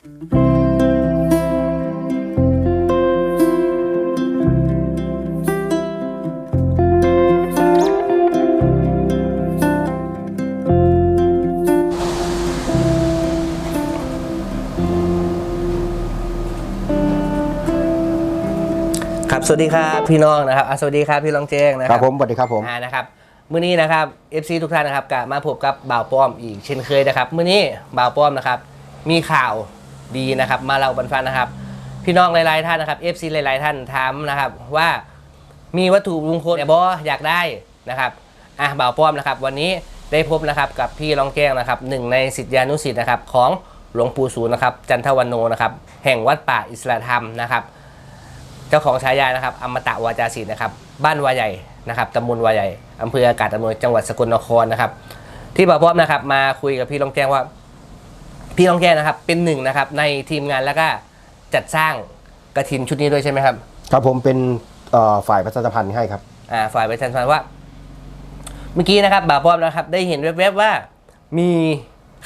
ครับสวัสดีครับพี่น้องนะครับอะสวัสดีครับพี่รองเจงนะคครัรับบผมสวัสดีครับผม อ่านะครับมื้อนี้นะครับ FC ทุกท่านนะครับกลับมาพบกับบ่าวป้อมอีกเช่นเคยนะครับมื้อนี้บ่าวป้อมนะครับมีข่าว ดีนะครับมาเล่าบรรฟันนะครับ พี่น้องหลายๆท่านนะครับ FC หลาย ๆ ท่านถามนะครับว่ามีวัตถุมงคลบออยากได้นะครับอะบ่าวป้อมนะครับ วันนี้ได้พบนะครับกับพี่รองแก้งนะครับหนึ่งในสิทธิานุสิทธิ์นะครับของหลวงปู่ศูนย์นะครับจันทวันโนนะครับแห่งวัดป่าอิสระธรรมนะครับ เจ้าของฉายานะครับอมตะวาจาศิลป์นะครับบ้านวาใหญ่นะครับตำบลวาใหญ่อำเภออากาศอำนวยจังหวัดสกลนครนะครับ ที่บ่าวพร้อมนะครับมาคุยกับพี่รองแก้งว่า พี่รองแก้งนะครับ เป็นหนึ่งนะครับในทีมงานแล้วก็จัดสร้างกระถินชุดนี้ด้วยใช่ไหมครับ ครับผมเป็นเอ่อฝ่ายประชาสัมพันธ์ให้ครับ อ่าฝ่ายประชาสัมพันธ์ว่า เมื่อกี้นะครับบ่าวพร้อมนะครับ ได้เห็นแวบๆว่ามี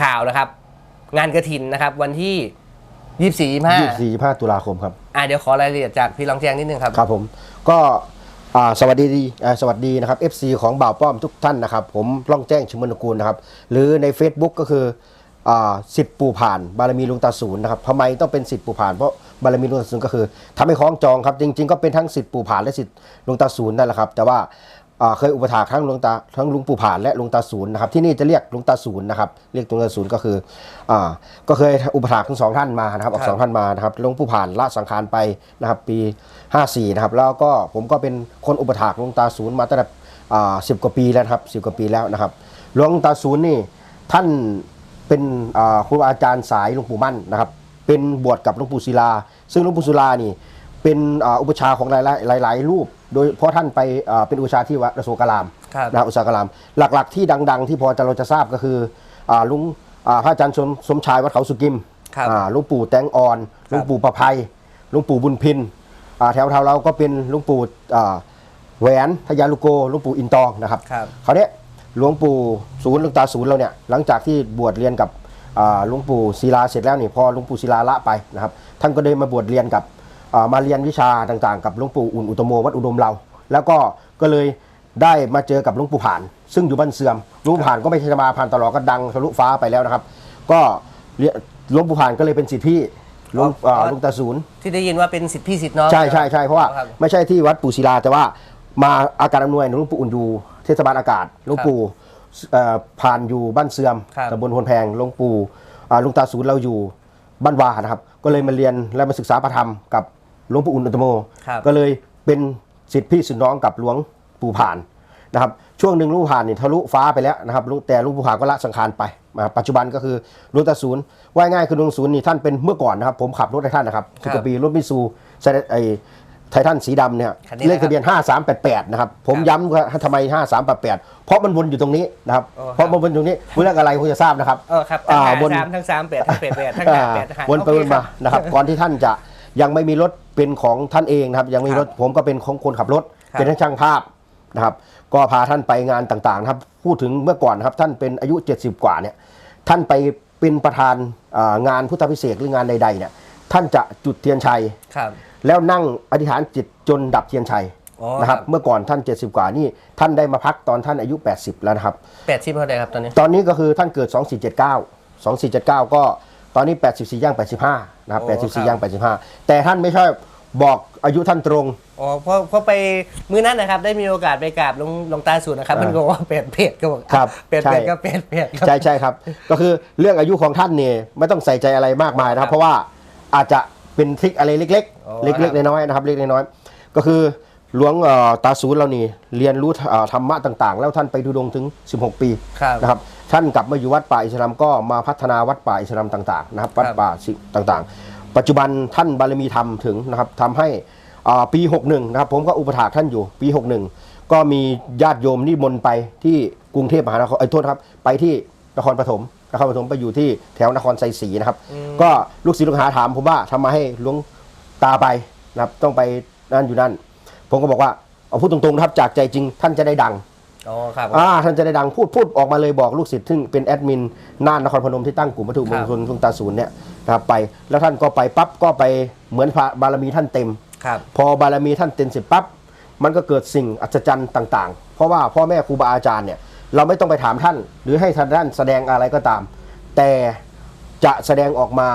ข่าวนะครับ งานกระถินนะครับ วันที่ยี่สี่ยี่ห้า24 25ตุลาคมครับ อ่าเดี๋ยวขอรายละเอียดจากพี่รองแจ้งนิดนึงครับ ครับผมก็อ่าสวัสดีอ่าสวัสดีนะครับ FC ของบ่าวป้อมทุกท่านนะครับ ผมร่องแจ้งชิมนกูลนะครับ หรือใน Facebook ก็คืออ่า สิทธิ์ปู่ผ่านบารมีหลุงตาศูนย์นะครับทำไมต้องเป็นสิทธิ์ปู่ผ่านเพราะบารมีหลุงตาศูนย์ก็คือทำให้คล้องจองครับจริง ๆ ก็เป็นทั้งสิทธิ์ปู่ผ่านและสิทธิ์หลุงตาศูนย์นั่นแหละครับแต่ว่าอ่าเคยอุปถากทั้งหลวงตาทั้งหลุงปู่ผ่านและหลุงตาศูนย์นะครับที่นี่จะเรียกหลุงตาศูนย์นะครับเรียกหลุงตาศูนย์ก็คืออ่าก็เคยอุปถากทั้งสองท่านมานะครับออกสองท่านมานะครับหลวงปู่ผ่านละสังขารไปนะครับปี 54นะครับแล้วก็ผมก็เป็นคนอุปถากหลวงตาศูนย์มาตั้งแต่สิบกว่าปีแล้วนะครับสิบกว่าปีแล้วนะครับหลวงตาศูนย์นี่ท่าน เป็นอ่าครูอาจารย์สายหลวงปู่มั่นนะครับเป็นบวชกับหลวงปู่ศิลา ซึ่งหลวงปู่ศิลานี่เป็นอ่าอุปชฌาย์ของหลายๆหลาย ๆ รูป โดยเพราะท่านไปอ่าเป็นอุปชฌาย์ที่วัดอโศการามครับนะครับอุตสาหกรรมหลัก ๆ ที่ดัง ๆ ที่พอจะเราจะทราบก็คืออ่าลุงอ่าพระอาจารย์สมสมชายวัดเขาสุกิมครับอ่าหลุงปู่แตงอ่อนหลุงปู่ประภัยหลุงปู่บุญพินอ่าแถวๆเราก็เป็นหลุงปู่อ่าแหวนพญาลูโกหลุงปู่อินตองนะครับครับเขาวเนี้ย หลวงปู่ศูนย์หลวงตาศูนย์เราเนี่ยหลังจากที่บวชเรียนกับอ่าหลวงปู่ศิลาเสร็จแล้วนี่พอหลวงปู่ศิลาละไปนะครับท่านก็ได้มาบวชเรียนกับอ่ามาเรียนวิชาต่างๆ กับหลวงปู่อุ่นอุตโมวัดอุดมเรา แล้วก็ก็เลยได้มาเจอกับหลวงปู่ผ่าน ซึ่งอยู่บ้านเสื่อมหลวงปู่ผ่านก็ไม่ใช่จะมาผ่านตลอดก็ดังทะลุฟ้าไปแล้วนะครับ ก็เรียนหลวงปู่ผ่านก็เลยเป็นศิษย์พี่หลวงอ่าหลวงตาศูนย์ที่ได้ยินว่าเป็นสิทธิพี่สิทธิน้องใช่ใช่ใช่เพราะว่าครับไม่ใช่ที่วัดปู่ศิลาแต่ว่ามาอาการอำนวยหลวงปู่อุ่นอยู่ เทศบาลอากาศหลวงปู่เอ่อผ่านอยู่บ้านเสื่อมครับ ตำบลพนแพงหลวงปู่อ่าหลุงตาศูนย์เราอยู่บ้านวานะครับ ก็เลยมาเรียนและมาศึกษาพระธรรมกับหลวงปู่อุ่นอุตโม ครับก็เลยเป็นสิทธิพี่สิทธิน้องกับหลวงปู่ผ่านนะครับ ช่วงหนึ่งหลวงปู่ผ่านนี่ทะลุฟ้าไปแล้วนะครับหลวงแต่หลวงปู่ผ่านก็ละสังขารไปนะครับปัจจุบันก็คือหลวงตาศูนย์ว่าง่ายคือหลวงศูนย์นี่ท่านเป็นเมื่อก่อนนะครับผมขับรถให้ท่านนะครับสิบกว่าปีรถมิตซูไซไอ ไททันสีดำเนี่ยคันนี้เลขทะเบียน 5388 นะครับ ผมครับย้ำว่าทำไม 5388 เพราะมันวนอยู่ตรงนี้นะครับ โอ้ครับ เพราะมันวนอยู่ตรงนี้เรื่องอะไรคุณจะทราบนะครับ เออครับทั้งอ่าห้าวนสามทั้งสามแปดทั้งแปดแปดทั้งห้าแปดทั้งห้าวนไปโอวเคนคมารับนะครับ ก่อนที่ท่านจะยังไม่มีรถเป็นของท่านเองนะครับ ยังไม่มีรถผมก็เป็นของคนขับรถ ครับ เป็นทั้งช่างภาพนะครับ ก็พาท่านไปงานต่างๆนะครับ พูดถึงเมื่อก่อนนะครับ ท่านเป็นอายุ 70 กว่าเนี่ย ท่านไปเป็นประธานอ่างานพุทธพิเศษกหรืองานใดๆเนี่ย ท่านจะจุดเทียนชัย ครับ แล้วนั่งอธิษฐานจิตจนดับเทียนชัยอ๋อนะครับครับเมื่อก่อนท่าน 70 กว่านี่ท่านได้มาพักตอนท่านอายุ 80 แล้วนะครับแปดสิบเท่าไหร่ครับตอนนี้ ตอนนี้ก็คือท่านเกิด 2479 2479 ก็ตอนนี้ 84ย่าง85นะครับโอ้ครับ84ย่าง85 แต่ท่านไม่ใช่บอกอายุท่านตรงอ๋อเพราะเพราะไปมื้อนั้นนะครับ ได้มีโอกาสไปกราบหลวงหลวงตาสูตรนะครับอ่ามัมันก็บอกว่าเป็ดเป็ดก็บอกครับเป็ดใช่เป็ดก็เป็ดเป็ดครับใช่ใช่ครับ ก็คือเรื่องอายุของท่านเนี่ยไม่ต้องใส่ใจอะไรมากมายนะคครัรับบเพราะว่าอาจจะ เป็นทริคอะไรเล็ก อ๋อ ๆ เล็กๆน้อยๆนะครับเล็กๆน้อยๆก็คือหลวงเอ่อตาศูนย์เรานี่เรียนรู้เอ่อธรรมะต่างๆ แล้วท่านไปดูดงถึง 16 ปีครับ นะครับท่านกลับมาอยู่วัดป่าอิสลามก็มาพัฒนาวัดป่าอิสลามต่างๆนะครับวัดครับป่าสิต่างๆ ปัจจุบันท่านบารมีธรรมถึงนะครับทำให้อ่าปี 61นะครับผมก็อุปถากท่านอยู่ปี 61 ก็มีญาติโยมนิมนต์ไปที่กรุงเทพมหานครไอ้ยโทษครับไปที่นครปฐม นครปฐมไปอยู่ที่แถวนครไซศรีนะครับ ก็ลูกศิษย์ลูกหาถามผมว่าทำไมาให้หลวงตาไปนะครับ ต้องไปนั่นอยู่นั่น ผมก็บอกว่าเอาพูดตรงๆนะครับจากใจจริงท่านจะได้ดังอ๋อครับอ่าท่านจะได้ดังพูดพูดออกมาเลยบอกลูกศิษย์ซึ่งเป็นแอดมินน่านนครพนมที่ตั้งกลุ่มวัตถุมงคลลุงตาศูนย์เนี่ยนะครับไป แล้วท่านก็ไปปั๊บก็ไปเหมือนพระบารมีท่านเต็มครับพอบารมีท่านเต็มเสร็จปั๊บมันก็เกิดสิ่งอัศจรรย์ต่าง ๆ เพราะว่าพ่อแม่ครูบาอาจารย์เนี่ย เราไม่ต้องไปถามท่าน หรือให้ท่านท่านแสดงอะไรก็ตาม แต่จะแสดงออกมา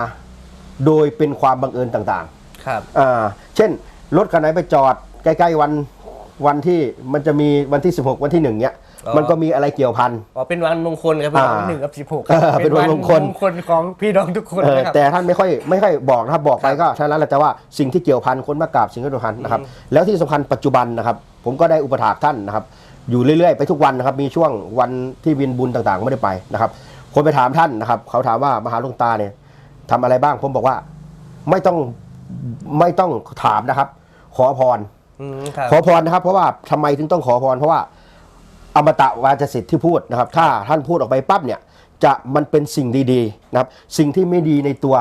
โดยเป็นความบังเอิญต่างครับๆอ่า เช่น รถคันไหนไปจอดใกล้ๆวันวันที่มันจะมีวันที่ 16 วันที่หนึ่งเนี่ยอ๋อ มันก็มีอะไรเกี่ยวพัน อ๋อเป็นวันมงคลครับพี่น้องอ่าหนึ่งกับสิบหกเออเป็นวันมงคล มงคลของพี่น้องทุกคนเออนะครับ แต่ท่านไม่ค่อยไม่ค่อยบอกนะครับบอกไปก็เท่านั้นแหละแต่ว่าสิ่งที่เกี่ยวพันคนมากราบสิ่งที่เกี่ยวพันนะครับแล้วที่สำคัญปัจจุบันนะครับ ผมก็ได้อุปถากท่านนะครับ อยู่เรื่อยๆ ไปทุกวันนะครับ มีช่วงวันที่วินบุญต่างๆไม่ได้ไปนะครับ คนไปถามท่านนะครับ เขาถามว่ามหาหลวงตาเนี่ยทำอะไรบ้าง ผมบอกว่า ไม่ต้องไม่ต้องถามนะครับ ขอพร อืมครับ ขอพรนะครับ เพราะว่าทำไมถึงต้องขอพร เพราะว่าอมตะวาจสิทธิ์ที่พูดนะครับ ถ้าท่านพูดออกไปปั๊บเนี่ย จะมันเป็นสิ่งดีๆนะครับ สิ่งที่ไม่ดีในตัว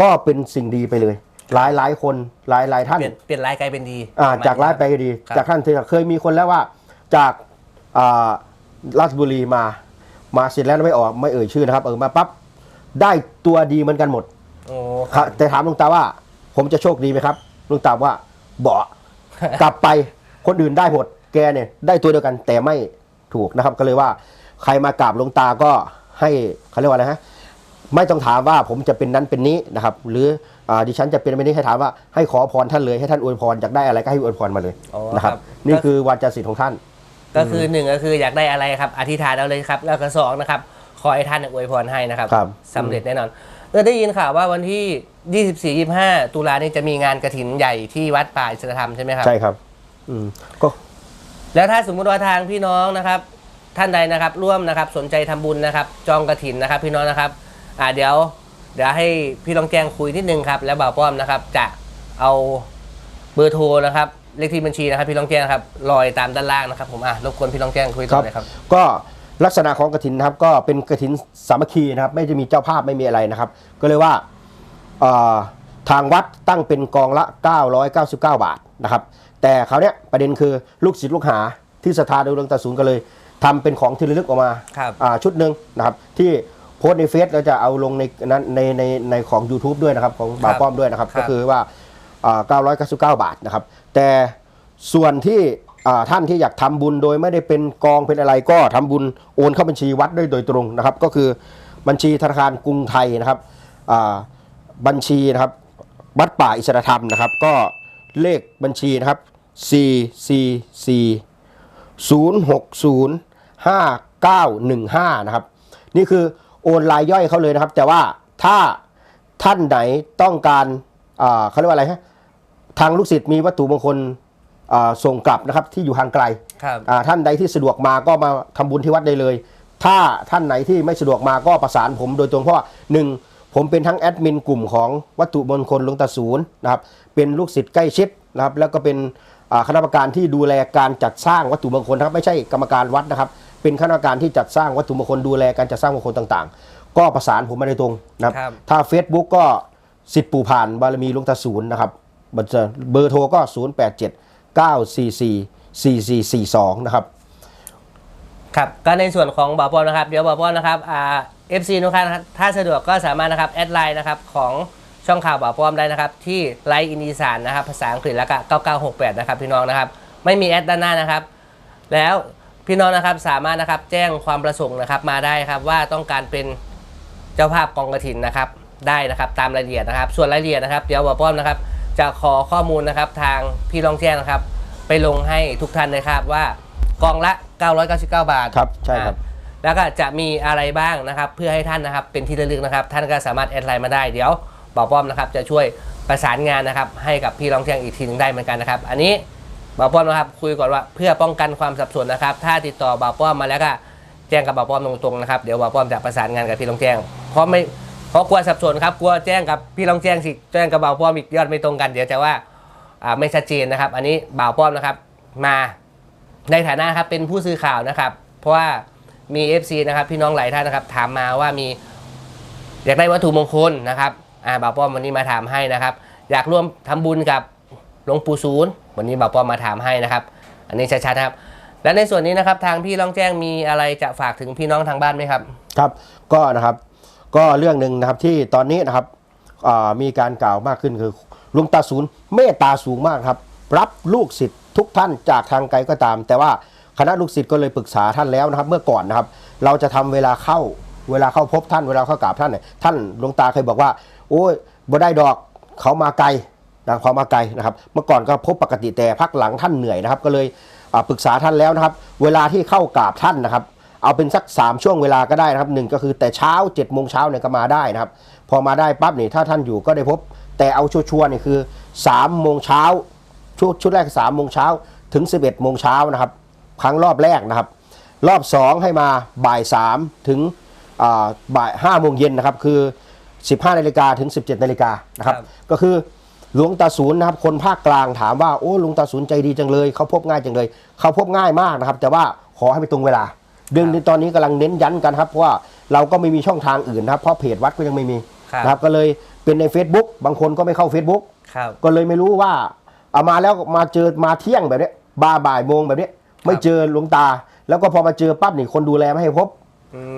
ก็เป็นสิ่งดีไปเลย หลายหลายๆคนหลายหลายๆท่าน เปลี่ยนเปลี่ยนร้ายกลายเป็นดีอ่าจากร้ายไปดี ครับ จากท่านที่เคยมีคนแล้วว่า จากอ่าราชบุรีมา มาเสร็จแล้วไม่ออกไม่เอ่ยชื่อนะครับ เออมาปั๊บได้ตัวดีเหมือนกันหมดโอ้ครับแต่ถามหลุงตาว่า ผมจะโชคดีไหมครับหลุงตาว่าเบาะกลับไปคนอื่นได้หมดแกเนี่ยได้ตัวเดียวกันแต่ไม่ถูกนะครับ ก็เลยว่าใครมากราบหลวงตาก็ให้เขาเรียกว่าอะไรฮะไม่ต้องถามว่าผมจะเป็นนั้นเป็นนี้นะครับ หรืออาดิฉันจะเป็นแบบนี้ให้ถามว่าให้ขอพรท่านเลยให้ท่านอวยพรอยากได้อะไรก็ให้อวยพรมาเลยอ๋อนะครับครับ นี่คือวาจาศิษย์ของท่าน ก็คือหนึ่งก็คืออยากได้อะไรครับ อธิษฐานเอาเลยครับแล้วก็สองนะครับขอให้ท่านอวยพรให้นะครับครับ สำเร็จแน่นอนเออได้ยินข่าวว่าวันที่ 24 25 ตุลานี่จะมีงานกระถินใหญ่ที่วัดป่าอิสรธรรมใช่ไหมครับ ใช่ครับ อืมก็ แล้วถ้าสมมุติว่าทางพี่น้องนะครับ ท่านใดนะครับ ร่วมนะครับสนใจทำบุญนะครับ จองกระถินนะครับ พี่น้องนะครับ อ่าเดี๋ยว เดี๋ยวให้พี่ลองแจ้งคุยนิดนึงครับ แล้วบ่าวป้อมนะครับ จะเอาเบอร์โทรนะครับ เลขที่บัญชีนะครับพี่ลองแจ้งนะครับลอยตามด้านล่างนะครับผมอะรบกวนพี่ลองแจ้งคุยต่อเลยครับ ก็ลักษณะของกระถินนะครับก็เป็นกระถินสามัคคีนะครับ ไม่จะมีเจ้าภาพไม่มีอะไรนะครับ ก็เลยว่าเอ่อทางวัดตั้งเป็นกองละ 999 บาทนะครับ แต่เขาวเนี้ยประเด็นคือลูกศิษย์ลูกหาที่ศรัทธาโดยหลวงตาศูนย์ก็เลยทำเป็นของที่ระลึกออกมาครับอ่าชุดหนึ่งนะครับ ที่โพสต์ในเฟซแล้วจะเอาลงในนั้นในในในของ YouTube ด้วยนะครับ ของบ่าวป้อมด้วยนะครับครับก็คือว่าอ่า 999 บาทนะครับ แต่ส่วนที่ท่านที่อยากทำบุญโดยไม่ได้เป็นกองเป็นอะไรก็ทำบุญโอนเข้าบัญชีวัดได้โดยตรงนะครับ ก็คือบัญชีธนาคารกรุงไทยนะครับบัญชีนะครับวัดป่าอิสรธรรมนะครับ ก็เลขบัญชีนะครับ4 4 4 0 6 0 5 9 1 5นะครับนี่คือโอนรายย่อยเขาเลยนะครับ แต่ว่าถ้าท่านไหนต้องการ เขาเรียกว่าอะไรฮะทางลูกศิษย์มีวัตถุมงคลอ่าส่งกลับนะครับที่อยู่ห่างไกลครับอ่าท่านใดที่สะดวกมาก็มาทำบุญที่วัดได้เลย ถ้าท่านไหนที่ไม่สะดวกมาก็ประสานผมโดยตรงเพราะว่าหนึ่งผมเป็นทั้งแอดมินกลุ่มของวัตถุมงคลหลวงตาศูนย์นะครับเป็นลูกศิษย์ใกล้ชิดนะครับแล้วก็เป็นอ่าคณะกรรมการที่ดูแลการจัดสร้างวัตถุมงคลนะครับไม่ใช่กรรมการวัดนะครับ เป็นคณะกรรมการที่จัดสร้างวัตถุมงคลดูแลการจัดสร้างมงคลต่างๆ ก็ประสานผมมาโดยตรงนะครับครับถ้า Facebook ก็ สิทธิปู่ผ่านบารมีหลวงตาศูนย์นะครับเบอร์โทรก็ 0 8 7 9 4 4 4 4 4 2 นะครับ ครับก็ในส่วนของบ่าวปอมนะครับ เดี๋ยวบ่าวปอมนะครับอ่าเอฟซีทุกท่านนะครับถ้าสะดวกก็สามารถนะครับแอดไลน์นะครับของช่องข่าวบ่าวปอมได้นะครับ ที่ไลน์อินดีสานนะครับภาษาอังกฤษแล้วก็9968 นะครับพี่น้องนะครับ ไม่มีแอดด้านหน้านะครับ แล้วพี่น้องนะครับสามารถนะครับแจ้งความประสงค์นะครับมาได้ครับว่าต้องการเป็นเจ้าภาพกองกระถินนะครับ ได้นะครับตามรายละเอียดนะครับ ส่วนรายละเอียดนะครับ เดี๋ยวบ่าวป้อมนะครับ จะขอข้อมูลนะครับทางพี่ลองแจ้งนะครับ ไปลงให้ทุกท่านนะครับว่ากองละ 999 บาทครับใช่ครับอ่าแล้วก็จะมีอะไรบ้างนะครับ เพื่อให้ท่านนะครับเป็นที่ระลึกนะครับ ท่านก็สามารถแอดไลน์มาได้เดี๋ยวบ่าวป้อมนะครับจะช่วยประสานงานนะครับให้กับพี่ลองแจ้งอีกทีหนึงได้เหมือนกันนะครับ อันนี้บ่าวป้อมนะครับคุยก่อนว่าเพื่อป้องกันความสับสนนะครับ ถ้าติดต่อบ่าวป้อมมาแล้วก็แจ้งกับบ่าวป้อมตรงๆนะครับเดี๋ยวบ่าวป้อมจะประสานงานกับพี่ลองแจ้งเพราะไม่ เพราะกลัวสับสนครับกลัวแจ้งกับพี่ลองแจ้งสิแจ้งกับบ่าวป้อมอีกยอดไม่ตรงกันเดี๋ยวจะว่าไม่ชัดเจนนะครับ อันนี้บ่าวป้อมนะครับมาในฐานะครับเป็นผู้สื่อข่าวนะครับ เพราะว่ามี FC นะครับพี่น้องหลายท่านนะครับ ถามมาว่ามีอยากได้วัตถุมงคลนะครับอ่าบ่าวป้อมวันนี้มาถามให้นะครับ อยากร่วมทำบุญกับหลวงปู่ศูนย์วันนี้บ่าวป้อมมาถามให้นะครับ อันนี้ชัดๆครับ และในส่วนนี้นะครับทางพี่ลองแจ้งมีอะไรจะฝากถึงพี่น้องทางบ้านไหมครับ ครับก็นะครับ ก็เรื่องหนึ่งนะครับที่ตอนนี้นะครับมีการกล่าวมากขึ้นคือหลุงตาศูนย์เมตตาสูงมากครับ รับลูกศิษย์ทุกท่านจากทางไกลก็ตาม แต่ว่าคณะลูกศิษย์ก็เลยปรึกษาท่านแล้วนะครับ เมื่อก่อนนะครับ เราจะทำเวลาเข้าเวลาเข้าพบท่านเวลาเข้ากราบท่านเนี่ยท่านหลวงตาเคยบอกว่า โอ้ยบ่ได้ดอกเขามาไกลนะเขามาไกลนะครับ เมื่อก่อนก็พบปกติแต่พักหลังท่านเหนื่อยนะครับ ก็เลยปรึกษาท่านแล้วนะครับ เวลาที่เข้ากราบท่านนะครับ เอาเป็นสัก 3 ช่วงเวลาก็ได้นะครับหนึ่งก็คือแต่เช้า7จ็ดโมงเช้าเนี่ยก็มาได้นะครับ พอมาได้ปั๊บนี่ถ้าท่านอยู่ก็ได้พบ แต่เอาชัวร์ๆนี่คือ3ามโมงเช้าชุดชุดแรก3ามโมงเช้าถึง 11บเโมงเช้านะครับ ครั้งรอบแรกนะครับ รอบ 2 ให้มาบ่าย3ถึงอ่าบ่าย5โมงเย็นนะครับ คือ 15นาฬิกาถึง 17นาฬิกานะครับครับ ก็คือหลวงตาศูนย์นะครับ คนภาคกลางถามว่าโอ้หลวงตาศูนย์ใจดีจังเลย เขาพบง่ายจังเลย เขาพบง่ายมากนะครับ แต่ว่าขอให้ไปตรงเวลาเดือนนี้ตอนนี้กำลังเน้นยันกันครับเพราะว่าเราก็ไม่มีช่องทางอื่นนะครับ เพราะเพจวัดก็ยังไม่มีครับนะครับก็เลยเป็นใน Facebook บางคนก็ไม่เข้า Facebook ครับก็เลยไม่รู้ว่าเอามาแล้วมาเจอมาเที่ยงแบบเนี้ยบ่าบ่ายโมงแบบเนี้ยไม่เจอหลวงตา แล้วก็พอมาเจอปั๊บนี่คนดูแลไม่ให้พบ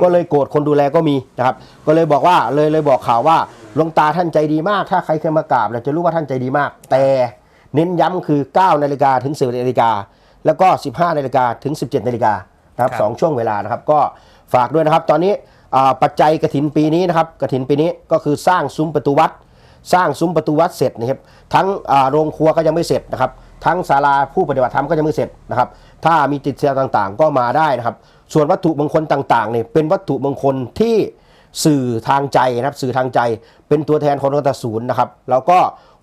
ก็เลยโกรธคนดูแลก็มีนะครับ ก็เลยบอกว่าเลยเลยบอกข่าวว่าหลวงตาท่านใจดีมาก ถ้าใครเคยมากราบเนี่ยจะรู้ว่าท่านใจดีมาก แต่เน้นย้ำคือ9นาฬิกาถึง10นาฬิกาแล้วก็ 15นาฬิกาถึง 17นาฬิกา นะครับครับสองช่วงเวลานะครับก็ฝากด้วยนะครับ ตอนนี้อ่าปัจจัยกระถินปีนี้นะครับกระถินปีนี้ก็คือสร้างซุ้มประตูวัด สร้างซุ้มประตูวัดเสร็จนะครับทั้งอ่าโรงครัวก็ยังไม่เสร็จนะครับ ทั้งศาลาผู้ปฏิบัติธรรมก็ยังไม่เสร็จนะครับ ถ้ามีติดเชื้อต่างๆ ก็มาได้นะครับ ส่วนวัตถุมงคลต่างๆเนี่ยเป็นวัตถุมงคลที่ สื่อทางใจนะครับสื่อทางใจเป็นตัวแทนของหลวงตาศูนย์นะครับแล้วก็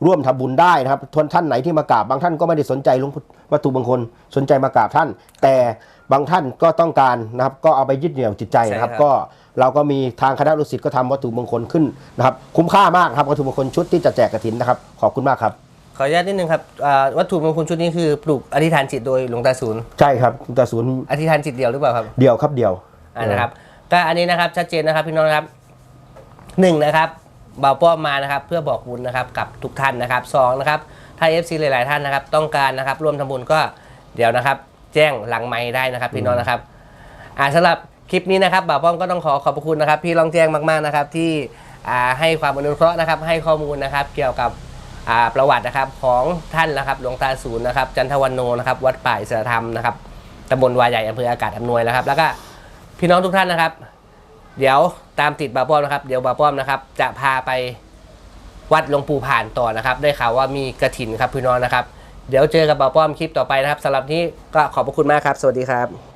ร่วมทำบุญได้นะครับทนท่านไหนที่มากราบบางท่านก็ไม่ได้สนใจหลวงวัตถุมงคลสนใจมากราบท่าน แต่บางท่านก็ต้องการนะครับก็เอาไปยึดเหนี่ยวจิตใจนะครับใช่ครับก็เราก็มีทางคณะลูกศิษย์ก็ทำวัตถุมงคลขึ้นนะครับ คุ้มค่ามากครับวัตถุมงคลชุดที่จะแจกกระถินนะครับ ขอบคุณมากครับขออนุญาตนิดนึงครับอ่าวัตถุมงคลชุดนี้คือปลูกอธิษฐานจิตโดยหลวงตาศูนย์ใช่ครับหลวงตาศูนย์อธิษฐานจิตเดียวหรือเปล่าครับ เดียวครับเดียวอ่านะครับ ก็อันนี้นะครับชัดเจนนะครับพี่น้องครับหนึ่งนะครับเบาป้อมมานะครับเพื่อบอกบุญนะครับกับทุกท่านนะครับสองนะครับถ้า FC หลาย ๆ ท่านนะครับ ต้องการนะครับร่วมทำบุญก็เดี๋ยวนะครับ แจ้งหลังไม้ได้นะครับ พี่น้องนะครับอ่าสำหรับคลิปนี้นะครับบ่าวป้อมก็ต้องขอขอบพระคุณนะครับ พี่ลองแจ้งมาก ๆ นะครับ ที่อ่าให้ความอนุเคราะห์นะครับ ให้ข้อมูลนะครับ เกี่ยวกับอ่าประวัตินะครับของท่านนะครับหลวงตาศูนย์นะครับ จันทวันโนนะครับ วัดป่าอิสรธรรมนะครับตำบลวายใหญ่อำเภออากาศอำนวยนะครับ แล้วก็ พี่น้องทุกท่านนะครับ เดี๋ยวตามติดบาป้อมนะครับ เดี๋ยวบาป้อมนะครับ จะพาไปวัดหลวงปู่ผ่านต่อนะครับ ได้ข่าวว่ามีกระถินครับพี่น้องนะครับ เดี๋ยวเจอกับบาป้อมคลิปต่อไปนะครับสำหรับที่ก็ขอบพระคุณมากครับ สวัสดีครับ